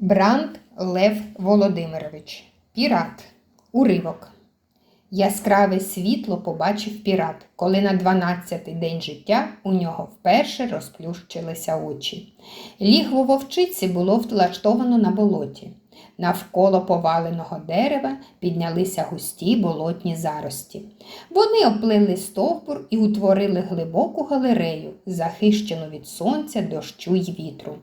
Бранд Лев Володимирович. Пірат. Уривок. Яскраве світло побачив пірат, коли на 12-й день життя у нього вперше розплющилися очі. Лігво вовчиці було влаштовано на болоті. Навколо поваленого дерева піднялися густі болотні зарості. Вони оплили стовбур і утворили глибоку галерею, захищену від сонця, дощу й вітру.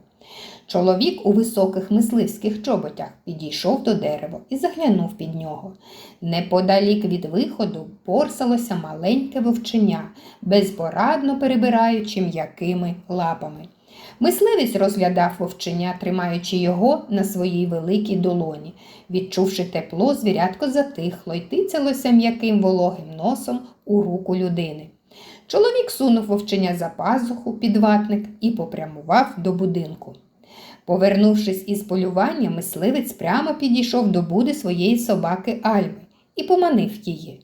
Чоловік у високих мисливських чоботях підійшов до дерева і заглянув під нього. Неподалік від виходу порсалося маленьке вовченя, безпорадно перебираючи м'якими лапами. Мисливець розглядав вовченя, тримаючи його на своїй великій долоні. Відчувши тепло, звірятко затихло й тицялося м'яким вологим носом у руку людини. Чоловік сунув вовченя за пазуху під ватник і попрямував до будинку. Повернувшись із полювання, мисливець прямо підійшов до буди своєї собаки Альми і поманив її.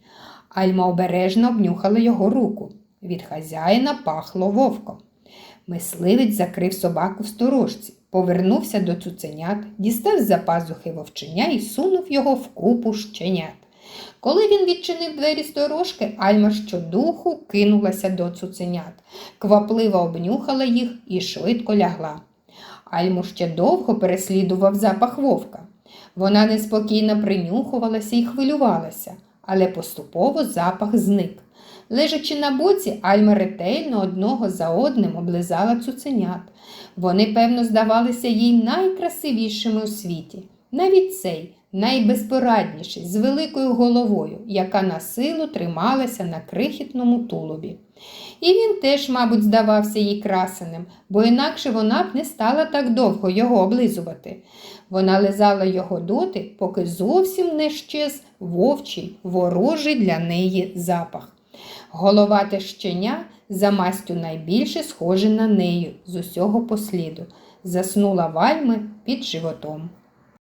Альма обережно обнюхала його руку. Від хазяїна пахло вовком. Мисливець закрив собаку в сторожці, повернувся до цуценят, дістав з-за пазухи вовченя і сунув його в купу щенят. Коли він відчинив двері сторожки, Альма щодуху кинулася до цуценят, квапливо обнюхала їх і швидко лягла. Альму ще довго переслідував запах вовка. Вона неспокійно принюхувалася і хвилювалася, але поступово запах зник. Лежачи на боці, Альма ретельно одного за одним облизала цуценят. Вони, певно, здавалися їй найкрасивішими у світі. Навіть цей, найбезпорадніший, з великою головою, яка на силу трималася на крихітному тулубі. І він теж, мабуть, здавався їй красеним, бо інакше вона б не стала так довго його облизувати. Вона лизала його доти, поки зовсім не щез вовчий, ворожий для неї запах. Головате щеня за мастю найбільше схоже на нею з усього посліду, заснула вальми під животом.